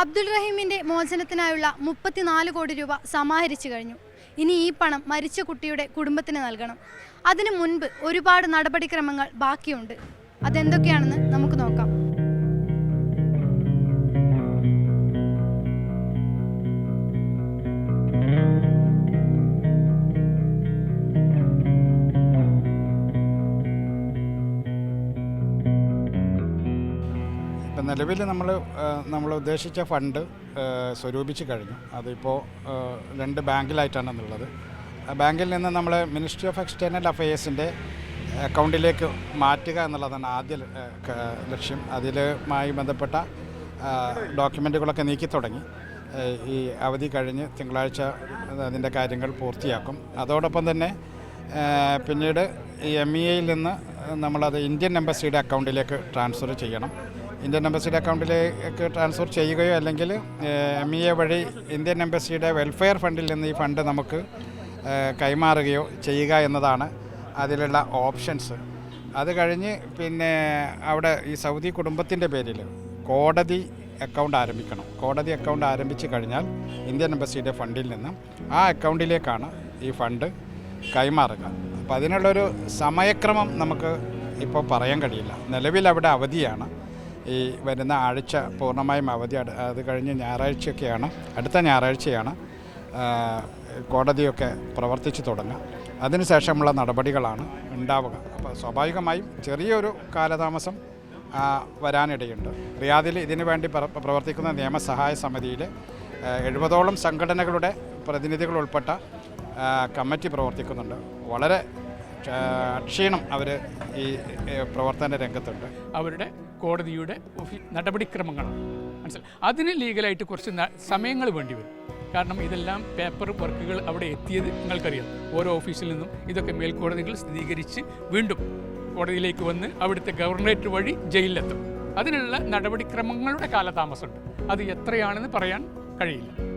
അബ്ദുൾ റഹീമിന്റെ മോചനത്തിനായുള്ള മുപ്പത്തിനാല് കോടി രൂപ സമാഹരിച്ചു കഴിഞ്ഞു. ഇനി ഈ പണം മരിച്ച കുട്ടിയുടെ കുടുംബത്തിന് നൽകണം. അതിനു മുൻപ് ഒരുപാട് നടപടിക്രമങ്ങൾ ബാക്കിയുണ്ട്. അതെന്തൊക്കെയാണെന്ന് നമുക്ക് നോക്കാം. ഇപ്പം നിലവിൽ നമ്മൾ നമ്മൾ ഉദ്ദേശിച്ച ഫണ്ട് സ്വരൂപിച്ച് കഴിഞ്ഞു. അതിപ്പോൾ രണ്ട് ബാങ്കിലായിട്ടാണ് എന്നുള്ളത് ബാങ്കിൽ നിന്ന് നമ്മൾ മിനിസ്ട്രി ഓഫ് എക്സ്റ്റേണൽ അഫയേഴ്സിന്റെ അക്കൗണ്ടിലേക്ക് മാറ്റുക എന്നുള്ളതാണ് ആദ്യ ലക്ഷ്യം. അതിലുമായി ബന്ധപ്പെട്ട ഡോക്യുമെന്റുകളൊക്കെ നീക്കി തുടങ്ങി. ഈ അവധി കഴിഞ്ഞ് തിങ്കളാഴ്ച അതിന്റെ കാര്യങ്ങൾ പൂർത്തിയാക്കും. അതോടൊപ്പം തന്നെ പിന്നീട് ഈ എം ഇ എയിൽ നിന്ന് നമ്മളത് ഇന്ത്യൻ എംബസിയുടെ അക്കൗണ്ടിലേക്ക് ട്രാൻസ്ഫർ ചെയ്യണം. ഇന്ത്യൻ എംബസിയുടെ അക്കൗണ്ടിലേക്ക് ട്രാൻസ്ഫർ ചെയ്യുകയോ അല്ലെങ്കിൽ എം ഇ എ വഴി ഇന്ത്യൻ എംബസിയുടെ വെൽഫെയർ ഫണ്ടിൽ നിന്ന് ഈ ഫണ്ട് നമുക്ക് കൈമാറുകയോ ചെയ്യുക എന്നതാണ് അതിലുള്ള ഓപ്ഷൻസ്. അത് കഴിഞ്ഞ് പിന്നെ അവിടെ ഈ സൗദി കുടുംബത്തിന്റെ പേരിൽ കോടതി അക്കൗണ്ട് ആരംഭിക്കണം. കോടതി അക്കൗണ്ട് ആരംഭിച്ച് കഴിഞ്ഞാൽ ഇന്ത്യൻ എംബസിയുടെ ഫണ്ടിൽ നിന്ന് ആ അക്കൗണ്ടിലേക്കാണ് ഈ ഫണ്ട് കൈമാറുക. അപ്പോൾ അതിനുള്ളൊരു സമയക്രമം നമുക്ക് ഇപ്പോൾ പറയാൻ കഴിയില്ല. നിലവിൽ അവിടെ അവധിയാണ്. ഈ വരുന്ന ആഴ്ച പൂർണമായും അവധി അത് കഴിഞ്ഞ് ഞായറാഴ്ചയൊക്കെയാണ്. അടുത്ത ഞായറാഴ്ചയാണ് കോടതിയൊക്കെ പ്രവർത്തിച്ചു തുടങ്ങുക. അതിനുശേഷമുള്ള നടപടികളാണ് ഉണ്ടാവുക. അപ്പോൾ സ്വാഭാവികമായും ചെറിയൊരു കാലതാമസം വരാനിടയുണ്ട്. റിയാദിൽ ഇതിനു വേണ്ടി പ്ര- പ്രവർത്തിക്കുന്ന നിയമസഹായ സമിതിയിൽ എഴുപതോളം സംഘടനകളുടെ പ്രതിനിധികൾ ഉൾപ്പെട്ട കമ്മിറ്റി പ്രവർത്തിക്കുന്നുണ്ട്. വളരെ ആ, അക്ഷീണം അവർ ഈ പ്രവർത്തന രംഗത്തുണ്ട്. അവരുടെ കോടതിയുടെ നടപടിക്രമങ്ങൾ. മനസ്സിലായി? അതിന് ലീഗലായിട്ട് കുറച്ച് സമയങ്ങൾ വേണ്ടി വരും. കാരണം ഇതെല്ലാം പേപ്പർ വർക്കുകൾ അവിടെ എത്തിയത് നിങ്ങൾക്കറിയാം. ഓരോ ഓഫീസിൽ നിന്നും ഇതൊക്കെ മേൽക്കോടതികൾ സ്ഥിരീകരിച്ച് വീണ്ടും കോടതിയിലേക്ക് വന്ന് അവിടുത്തെ ഗവർണറേറ്റ് വഴി ജയിലിലെത്തും. അതിനുള്ള നടപടിക്രമങ്ങളുടെ കാലതാമസമുണ്ട്. അത് എത്രയാണെന്ന് പറയാൻ കഴിയില്ല.